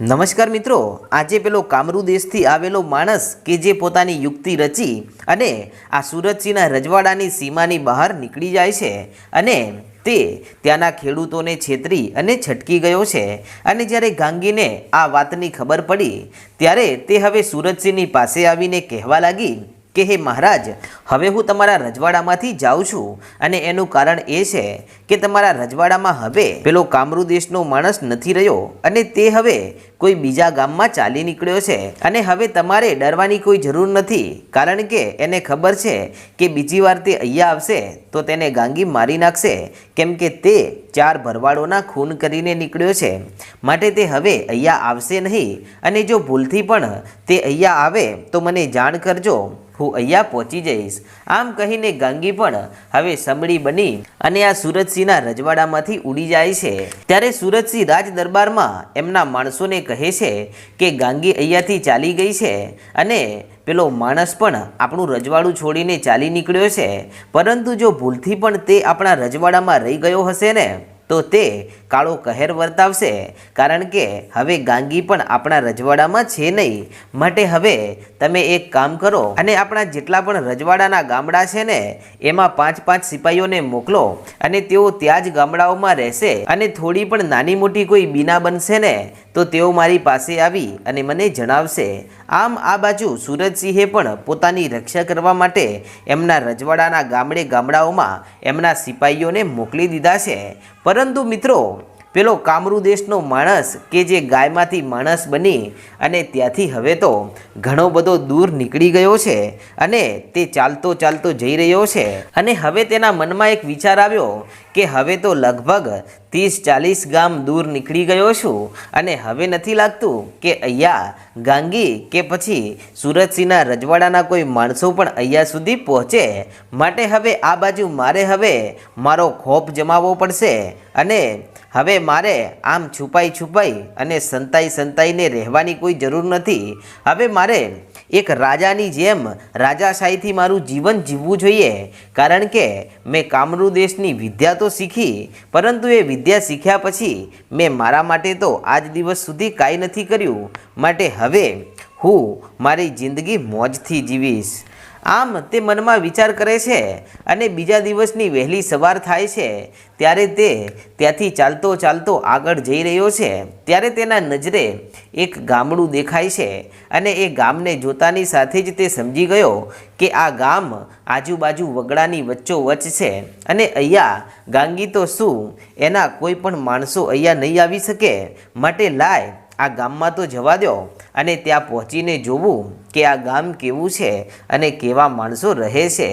નમસ્કાર મિત્રો, આજે પેલો કામરૂ દેશથી આવેલો માણસ કે જે પોતાની યુક્તિ રચી અને આ સુરતસિંહના રજવાડાની સીમાની બહાર નીકળી જાય છે અને તે ત્યાંના ખેડૂતોને છેતરી અને છટકી ગયો છે. અને જ્યારે ગાંગીને આ વાતની ખબર પડી, ત્યારે તે હવે સુરતસિંહની પાસે આવીને કહેવા લાગી કે હે મહારાજ, હવે હું તમારા રજવાડામાંથી જાઉં છું અને એનું કારણ એ છે કે તમારા રજવાડામાં હવે પેલો કામરૂ દેશનો માણસ નથી રહ્યો અને તે હવે કોઈ બીજા ગામમાં ચાલી નીકળ્યો છે અને હવે તમારે ડરવાની કોઈ જરૂર નથી કારણ કે એને ખબર છે કે બીજી વાર તે અહીંયા આવશે તો તેને ગાંગી મારી નાખશે કેમ કે તે ચાર ભરવાડોના ખૂન કરીને નીકળ્યો છે. માટે તે હવે અહીંયા આવશે નહીં. અને જો ભૂલથી પણ તે અહીંયા આવે, તો મને જાણ કરજો. હું અહીંયા પહોંચી જઈશ. આમ કહીને ગાંગી પણ હવે સમડી બની અને આ સુરતસિંહના રજવાડામાંથી ઉડી જાય છે. ત્યારે સુરતસિંહ રાજ દરબારમાં એમના માણસોને કહે છે કે ગાંગી અહીંયાથી ચાલી ગઈ છે અને પેલો માણસ પણ આપણું રજવાડું છોડીને ચાલી નીકળ્યો છે. પરંતુ જો ભૂલથી પણ તે આપણા રજવાડામાં રહી ગયો હશે ને, તો તે કાળો કહેર વર્તાવશે કારણ કે હવે ગાંગી પણ આપણા રજવાડામાં છે નહીં. માટે હવે તમે એક કામ કરો અને આપણા જેટલા પણ રજવાડાના ગામડા છે ને, એમાં પાંચ પાંચ સિપાહીઓને મોકલો અને તેઓ ત્યાં જ ગામડાઓમાં રહેશે અને થોડી પણ નાની મોટી કોઈ બીના બનશે ને, તો તેઓ મારી પાસે આવી અને મને જણાવશે. આમ આ બાજુ સુરજસિંહે પણ પોતાની રક્ષા કરવા માટે એમના રજવાડાના ગામડે ગામડાઓમાં એમના સિપાહીઓને મોકલી દીધા છે. પરંતુ મિત્રો પેલો કામરૂ દેશનો માણસ કે જે ગાયમાંથી માણસ બની અને ત્યાંથી હવે તો ઘણો બધો દૂર નીકળી ગયો છે અને તે ચાલતો ચાલતો જઈ રહ્યો છે. અને હવે તેના મનમાં એક વિચાર આવ્યો કે હવે તો લગભગ ત્રીસ ચાલીસ ગામ દૂર નીકળી ગયો છું અને હવે નથી લાગતું કે અહીંયા ગાંગી કે પછી સુરતસિંહના રજવાડાના કોઈ માણસો પણ અહીંયા સુધી પહોંચે. માટે હવે આ બાજુ મારે હવે મારો ખોફ જમાવવો પડશે અને હવે મારે આમ છુપાઈ છુપાઈ અને સંતાઈ સંતાઈને રહેવાની કોઈ જરૂર નથી. હવે મારે એક રાજાની જેમ રાજાશાહીથી મારું જીવન જીવવું જોઈએ. કારણ કે મેં કામરૂ દેશની વિદ્યા તો શીખી, પરંતુ એ વિદ્યા શીખ્યા પછી મેં મારા માટે તો આજ દિવસ સુધી કાંઈ નથી કર્યું. માટે હવે હું મારી જિંદગી મોજથી જીવીશ. આમ તે મનમાં વિચાર કરે છે અને બીજા દિવસની વહેલી સવાર થાય છે, ત્યારે તે ત્યાંથી ચાલતો ચાલતો આગળ જઈ રહ્યો છે. ત્યારે તેના નજરે એક ગામડું દેખાય છે અને એ ગામને જોતાની સાથે જ તે સમજી ગયો કે આ ગામ આજુબાજુ વગડાની વચ્ચોવચ્ચ છે અને અહીંયા ગાંગી તો શું? એના કોઈ પણ માણસો અહીંયા નહીં આવી શકે. માટે લાય આ ગામમાં તો જવા દો અને ત્યાં પહોંચીને જોવું કે આ ગામ કેવું છે અને કેવા માણસો રહે છે.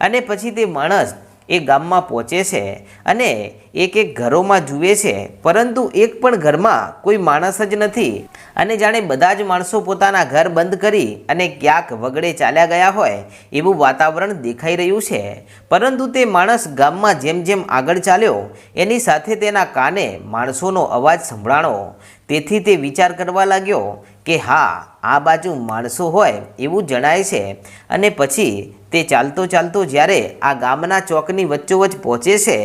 અને પછી તે માણસ એ ગામમાં પહોંચે છે અને એક એક ઘરોમાં જુએ છે. પરંતુ એક પણ ઘરમાં કોઈ માણસ જ નથી. અને જાણે બધા જ માણસો પોતાના ઘર બંધ કરી અને ક્યાંક વગડે ચાલ્યા ગયા હોય એવું વાતાવરણ દેખાઈ રહ્યું છે. પરંતુ તે માણસ ગામમાં જેમ જેમ આગળ ચાલ્યો, એની સાથે તેના કાને માણસોનો અવાજ સંભળાણો. તેથી તે વિચાર કરવા લાગ્યો કે હા, આ બાજુ માણસો હોય એવું જણાય છે. અને પછી તે ચાલતો ચાલતો જ્યારે આ ગામના ચોકની વચ્ચોવચ્ચ પહોંચે છે,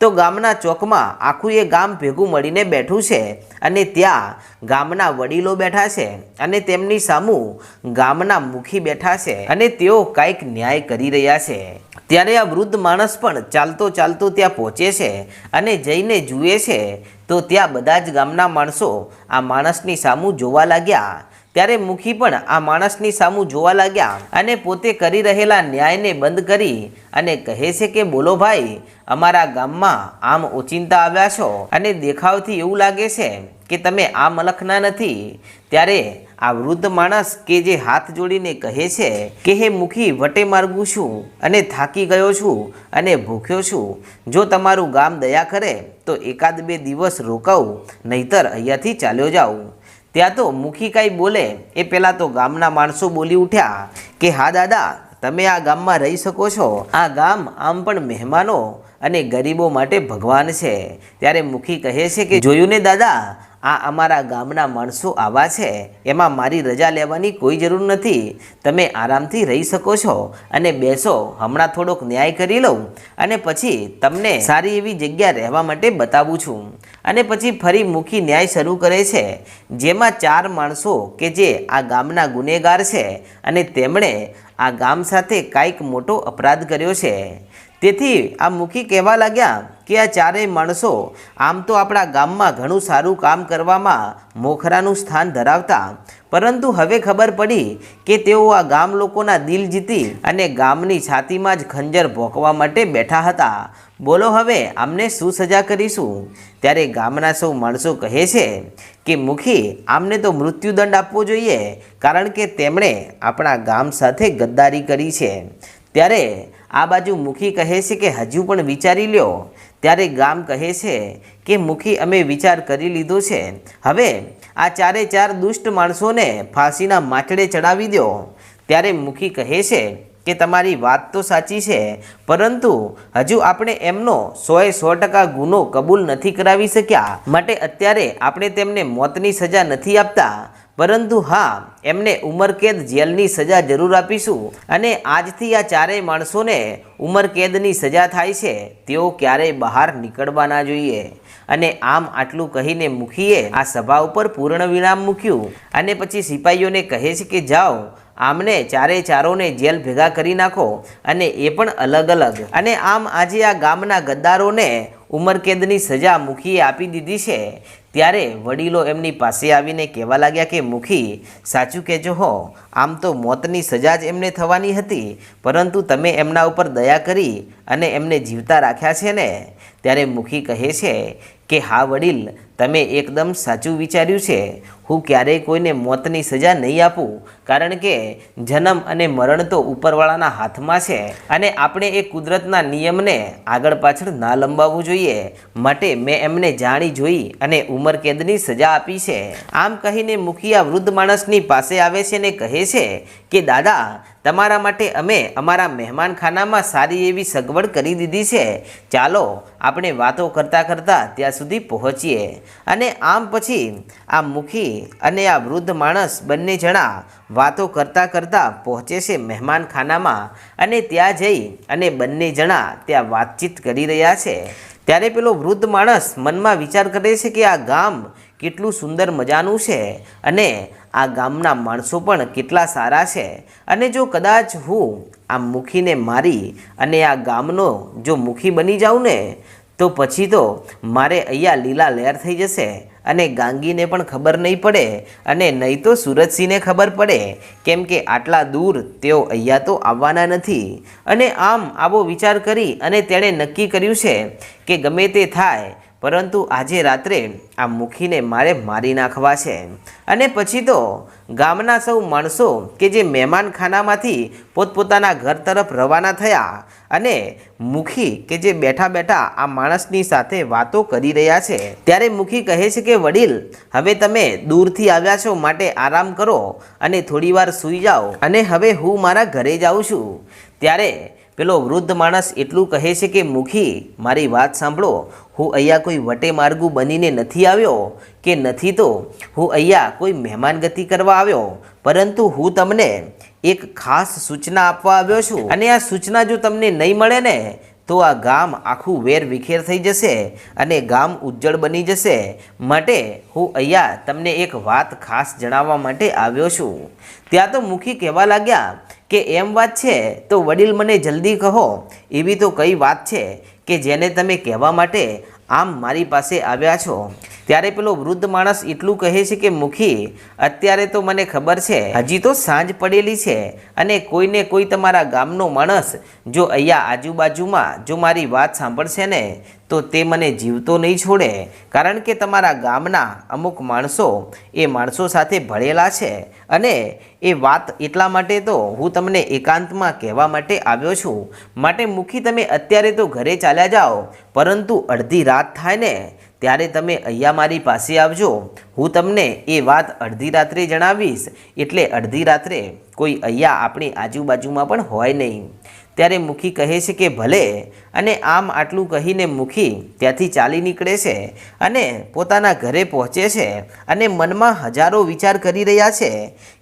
તો ગામના ચોકમાં આખું એ ગામ ભેગું મળીને બેઠું છે અને ત્યાં ગામના વડીલો બેઠા છે અને તેમની સામું ગામના મુખી બેઠા છે અને તેઓ કાંઈક ન્યાય કરી રહ્યા છે. ત્યારે આ વૃદ્ધ માણસ પણ ચાલતો ચાલતો ત્યાં પહોંચે છે અને જઈને જુએ છે, તો ત્યાં બધા જ ગામના માણસો આ માણસની સામું જોવા લાગ્યા ત્યારે મુખી પણ આ માણસની સામું જોવા લાગ્યા અને પોતે કરી રહેલા ન્યાયને બંધ કરી અને કહે છે કે, બોલો ભાઈ, અમારા ગામમાં આમ ઓચિંતા આવ્યા છો અને દેખાવથી એવું લાગે છે કે તમે આ મલખના નથી. ત્યારે આ વૃદ્ધ માણસ કે જે હાથ જોડીને કહે છે કે, હે મુખી, વટે માર્ગું છું અને થાકી ગયો છું અને ભૂખ્યો છું. જો તમારું ગામ દયા કરે, તો એકાદ બે દિવસ રોકાવું નહીતર અહીંયાથી ચાલ્યો જાઉં. ત્યાં તો મુખી કાંઈ બોલે, એ પહેલાં તો ગામના માણસો બોલી ઉઠ્યા કે, હા દાદા, તમે આ ગામમાં રહી શકો છો. આ ગામ આમ પણ મહેમાનો અને ગરીબો માટે ભગવાન છે. ત્યારે મુખી કહે છે કે, જોયું ને દાદા આ અમારા ગામના માણસો આવા છે. એમાં મારી રજા લેવાની કોઈ જરૂર નથી. તમે આરામથી રહી શકો છો અને બેસો, હમણાં થોડોક ન્યાય કરી લઉં અને પછી તમને સારી એવી જગ્યા રહેવા માટે બતાવું છું. અને પછી ફરી મુખી ન્યાય શરૂ કરે છે. જેમાં ચાર માણસો કે જે આ ગામના ગુનેગાર છે અને તેમણે આ ગામ સાથે કાંઈક મોટો અપરાધ કર્યો છે. તેથી આ મુખી કહેવા લાગ્યા કે આ ચારેય માણસો આમ તો આપણા ગામમાં ઘણું સારું કામ કરવામાં મોખરાનું સ્થાન ધરાવતા. પરંતુ હવે ખબર પડી કે તેઓ આ ગામ લોકોના દિલ જીતી અને ગામની છાતીમાં જ ખંજર ભોંકવા માટે બેઠા હતા. બોલો હવે, આમને શું સજા કરીશું? ત્યારે ગામના સૌ માણસો કહે છે કે, મુખી, આમને તો મૃત્યુદંડ આપવો જોઈએ, કારણ કે તેમણે આપણા ગામ સાથે ગદ્દારી કરી છે. ત્યારે આ બાજુ મુખી કહે છે કે હજુ પણ વિચારી લ્યો. ત્યારે ગામ કહે છે કે મુખી અમે વિચાર કરી લીધો છે. હવે આ ચારે ચાર દુષ્ટ માણસોને ફાંસીના માથડે ચડાવી દો. ત્યારે મુખી કહે છે કે તમારી વાત તો સાચી છે, પરંતુ હજુ આપણે એમનો સોએ સો ટકા ગુનો કબૂલ નથી કરાવી શક્યા. માટે અત્યારે આપણે તેમને મોતની સજા નથી આપતા. પરંતુ હા, એમને ઉમરકેદ જેલની સજા જરૂર આપીશું અને આજથી આ ચારેય માણસોને ઉમરકેદની સજા થાય છે, તેઓ ક્યારેય બહાર નીકળવા ના જોઈએ. અને આમ આટલું કહીને મુખીએ આ સભા ઉપર પૂર્ણ વિરામ મૂક્યું. અને પછી સિપાહીઓને કહે છે કે જાઓ, આમને ચારે ચારોને જેલ ભેગા કરી નાખો અને એ પણ અલગ અલગ. અને આમ આજે આ ગામના ગદ્દારોને ઉમરકેદની સજા મુખીએ આપી દીધી છે. ત્યારે વડીલો એમની પાસે આવીને કહેવા લાગ્યા કે, મુખી, સાચું કહેજો હો. આમ તો મોતની સજા જ એમને થવાની હતી. પરંતુ તમે એમના ઉપર દયા કરી અને એમને જીવતા રાખ્યા છે ને? ત્યારે મુખી કહે છે કે, હા, વડીલ તમે એકદમ સાચું વિચાર્યું છે. હું ક્યારેય કોઈને મોતની સજા નહીં આપું, કારણ કે જન્મ અને મરણ તો ઉપરવાળાના હાથમાં છે અને આપણે એ કુદરતના નિયમને આગળ પાછળ ના લંબાવવું જોઈએ. માટે મેં એમને જાણી જોઈ અને ઉંમરકેદની સજા આપી છે. આમ કહીને મુખિયા વૃદ્ધ માણસની પાસે આવે છે ને કહે છે કે, દાદા, તમારા માટે અમે અમારા મહેમાનખાનામાં સારી એવી સગવડ કરી દીધી છે. ચાલો, આપણે વાતો કરતાં કરતાં ત્યાં સુધી પહોંચીએ. અને આમ પછી આ મુખી અને આ વૃદ્ધ માણસ બંને જણા વાતો કરતાં કરતાં પહોંચે છે મહેમાનખાનામાં અને ત્યાં જઈ અને બંને જણા ત્યાં વાતચીત કરી રહ્યા છે. ત્યારે પેલો વૃદ્ધ માણસ મનમાં વિચાર કરે છે કે આ ગામ કેટલું સુંદર મજાનું છે અને આ ગામના માણસો પણ કેટલા સારા છે. અને જો કદાચ હું આ મુખીને મારી અને આ ગામનો જો મુખી બની જાઉં ને તો પછી તો મારે અહીંયા લીલા લહેર થઈ જશે અને ગાંગીને પણ ખબર નહીં પડે અને નહીં તો સુરજસિંહને ખબર પડે. કેમ કે આટલા દૂર તેઓ અહીંયા તો આવવાના નથી. અને આમ આવો વિચાર કરી અને તેણે નક્કી કર્યું છે કે ગમે તે થાય પરંતુ આજે રાત્રે આ મુખીને મારે મારી નાખવા છે. અને પછી તો ગામના સૌ માણસો કે જે મહેમાનખાનામાંથી પોતપોતાના ઘર તરફ રવાના થયા અને મુખી કે જે બેઠા બેઠા આ માણસની સાથે વાતો કરી રહ્યા છે. ત્યારે મુખી કહે છે કે, વડીલ, હવે તમે દૂરથી આવ્યા છો માટે આરામ કરો અને થોડીવાર સૂઈ જાઓ અને હવે હું મારા ઘરે જાઉં છું. ત્યારે પેલો વૃદ્ધ માણસ એટલું કહે છે કે, મુખી, મારી વાત સાંભળો. હું અહીંયા કોઈ વટે માર્ગુ બનીને નથી આવ્યો કે નથી તો હું અહીંયા કોઈ મહેમાનગતિ કરવા આવ્યો. પરંતુ હું તમને એક ખાસ સૂચના આપવા આવ્યો છું. અને આ સૂચના જો તમને નહીં મળે ને, તો આ ગામ આખું વેર વિખેર થઈ જશે અને ગામ ઉજ્જળ બની જશે. માટે હું અહીંયા તમને એક વાત ખાસ જણાવવા માટે આવ્યો છું. ત્યાં તો મુખી કહેવા લાગ્યા કે એમ વાત છે તો વડીલ મને જલ્દી કહો. એવી તો કઈ વાત છે કે જેને તમે કહેવા માટે આમ મારી પાસે આવ્યા છો. ત્યારે પેલો વૃદ્ધ માણસ એટલું કહે છે કે, મુખી, અત્યારે તો મને ખબર છે, હજી તો સાંજ પડેલી છે અને કોઈને કોઈ તમારા ગામનો માણસ જો અહીંયા આજુબાજુમાં જો મારી વાત સાંભળશે ને તો તે મને જીવતો નહીં છોડે, કારણ કે તમારા ગામના અમુક માણસો એ માણસો સાથે ભળેલા છે. અને એ વાત એટલા માટે તો હું તમને એકાંતમાં કહેવા માટે આવ્યો છું. માટે મુખી તમે અત્યારે તો ઘરે ચાલ્યા જાઓ, પરંતુ અડધી રાત થાય ને, ત્યારે તમે અહીંયા મારી પાસે આવજો. હું તમને એ વાત અડધી રાત્રે જણાવીશ, એટલે અડધી રાત્રે કોઈ અહીંયા આપણી આજુબાજુમાં પણ હોય નહીં. ત્યારે મુખી કહે છે કે ભલે અને આમ આટલું કહીને મુખી ત્યાંથી ચાલી નીકળે છે અને પોતાના ઘરે પહોંચે છે અને મનમાં હજારો વિચાર કરી રહ્યા છે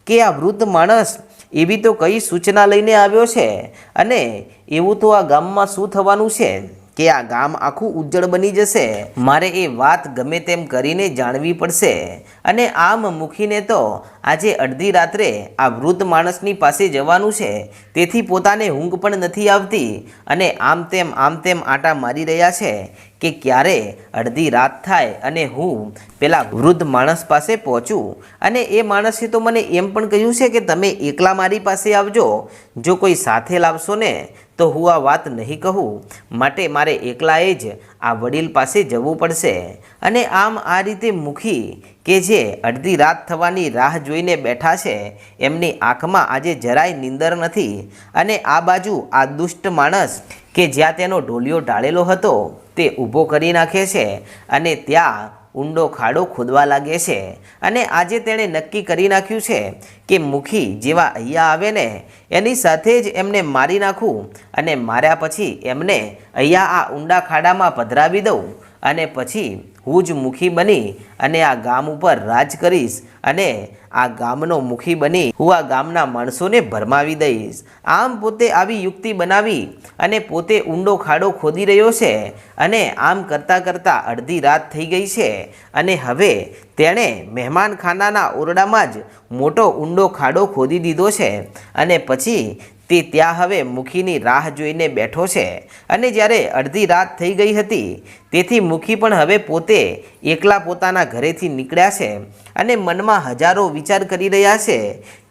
કે આ વૃદ્ધ માણસ એવી તો કઈ સૂચના લઈને આવ્યો છે અને એવું તો આ ગામમાં શું થવાનું છે? કે આ ગામ આખું ઉજ્જળ બની જશે? મારે એ વાત ગમે તેમ કરીને જાણવી પડશે. અને આમ મૂકીને તો આજે અડધી રાત્રે આ વૃદ્ધ માણસની પાસે જવાનું છે. તેથી પોતાને ઊંઘ પણ નથી આવતી. અને આમ તેમ આમ તેમ આટા મારી રહ્યા છે કે ક્યારે અડધી રાત થાય અને હું પેલા વૃદ્ધ માણસ પાસે પહોંચું. અને એ માણસે તો મને એમ પણ કહ્યું છે કે તમે એકલા મારી પાસે આવજો. જો કોઈ સાથે લાવશો ને તો હું આ વાત નહીં કહું. માટે મારે એકલાએ જ આ વડીલ પાસે જવું પડશે. અને આમ આ રીતે મુખી કે જે અડધી રાત થવાની રાહ જોઈને બેઠા છે, એમની આંખમાં આજે જરાય નીંદર નથી. અને આ બાજુ આ દુષ્ટ માણસ કે જ્યાં તેનો ઢોલિયો ઢાળેલો હતો, તે ઊભો કરી નાખે છે. અને ત્યાં ઊંડો ખાડો ખોદવા લાગે છે અને આજે તેણે નક્કી કરી નાખ્યું છે કે મુખી જેવા અહીંયા આવે ને, એની સાથે જ એમને મારી નાખું અને માર્યા પછી એમને અહીંયા આ ઊંડા ખાડામાં પધરાવી દઉં. અને પછી હું જ મુખી બની અને આ ગામ ઉપર રાજ કરીશ અને આ ગામનો મુખી બની હું આ ગામના માણસોને ભરમાવી દઈશ. આમ પોતે આવી યુક્તિ બનાવી અને પોતે ઊંડો ખાડો ખોદી રહ્યો છે અને આમ કરતાં કરતાં અડધી રાત થઈ ગઈ છે અને હવે તેણે મહેમાનખાનાના ઓરડામાં જ મોટો ઊંડો ખાડો ખોદી દીધો છે અને પછી તે ત્યાં હવે મુખીની રાહ જોઈને બેઠો છે. અને જ્યારે અડધી રાત થઈ ગઈ હતી તેથી મુખી પણ હવે પોતે એકલા પોતાના ઘરેથી નીકળ્યા છે અને મનમાં હજારો વિચાર કરી રહ્યા છે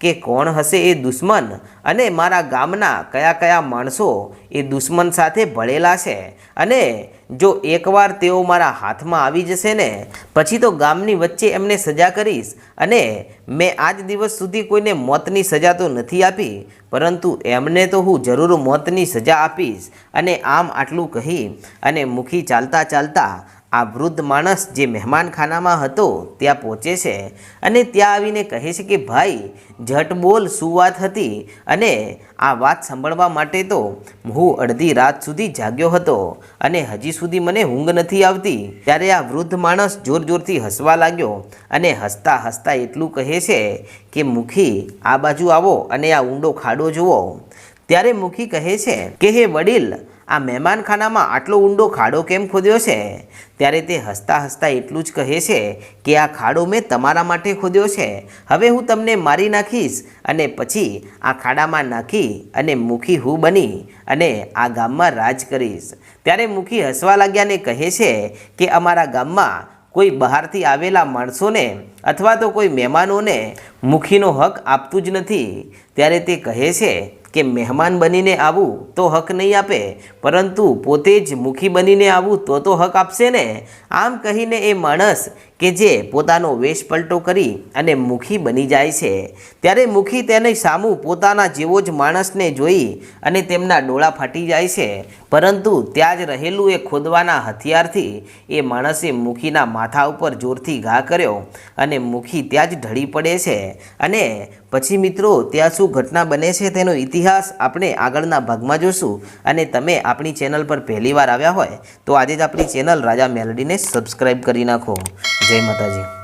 કે કોણ હશે એ દુશ્મન અને મારા ગામના કયા કયા માણસો એ દુશ્મન સાથે ભળેલા છે. અને જો એકવાર તેઓ મારા હાથમાં આવી જશે ને, પછી તો ગામની વચ્ચે એમને સજા કરીશ અને મેં આજ દિવસ સુધી કોઈને મોતની સજા તો નથી આપી, પરંતુ એમને તો હું જરૂર મોતની સજા આપીશ અને આમ આટલું કહી અને મુખી ચાલતા ચાલતા આ વૃદ્ધ માણસ જે મહેમાનખાનામાં હતો, ત્યાં પહોંચે છે અને ત્યાં આવીને કહે છે કે, ભાઈ, ઝટ બોલ, શું વાત હતી? અને આ વાત સાંભળવા માટે તો હું અડધી રાત સુધી જાગ્યો હતો અને હજી સુધી મને ઊંઘ નથી આવતી. ત્યારે આ વૃદ્ધ માણસ જોર જોરથી હસવા લાગ્યો અને હસતા હસતા એટલું કહે છે કે, મુખી, આ બાજુ આવો અને આ ઊંડો ખાડો જુઓ. ત્યારે મુખી કહે છે કે, હે વડીલ આ મહેમાનખાનામાં આટલો ઊંડો ખાડો કેમ ખોદ્યો છે? ત્યારે તે હસતા હસતા એટલું જ કહે છે કે આ ખાડો મેં તમારા માટે ખોદ્યો છે. હવે હું તમને મારી નાખીશ અને પછી આ ખાડામાં નાખી અને મુખી હું બની અને આ ગામમાં રાજ કરીશ. ત્યારે મુખી હસવા લાગ્યાને કહે છે કે અમારા ગામમાં કોઈ બહારથી આવેલા માણસોને અથવા તો કોઈ મહેમાનોને મુખીનો હક આપતું જ નથી. ત્યારે તે કહે છે કે મહેમાન બનીને આવું તો હક નહીં આપે, પરંતુ પોતે જ મુખી બનીને આવું તો તો હક આપશે ને? આમ કહીને એ માણસ કે જે પોતાનો વેશ પલટો કરી અને મુખી બની જાય છે. ત્યારે મુખી તેને સામું પોતાના જેવો જ માણસને જોઈ અને તેમના ડોળા ફાટી જાય છે. પરંતુ ત્યાં જ રહેલું એ ખોદવાના હથિયારથી એ માણસે મુખીના માથા ઉપર જોરથી ઘા કર્યો અને મુખી ત્યાં જ ઢળી પડે છે. અને પછી મિત્રો, ત્યાં શું ઘટના બને છે તેનો ઇતિહાસ આપણે આગળના ભાગમાં જોશું. અને તમે આપણી ચેનલ પર પહેલીવાર આવ્યા હોય, તો આજે જ આપણી ચેનલ રાજા મેલડીને સબસ્ક્રાઈબ કરી નાખો. જય માતાજી.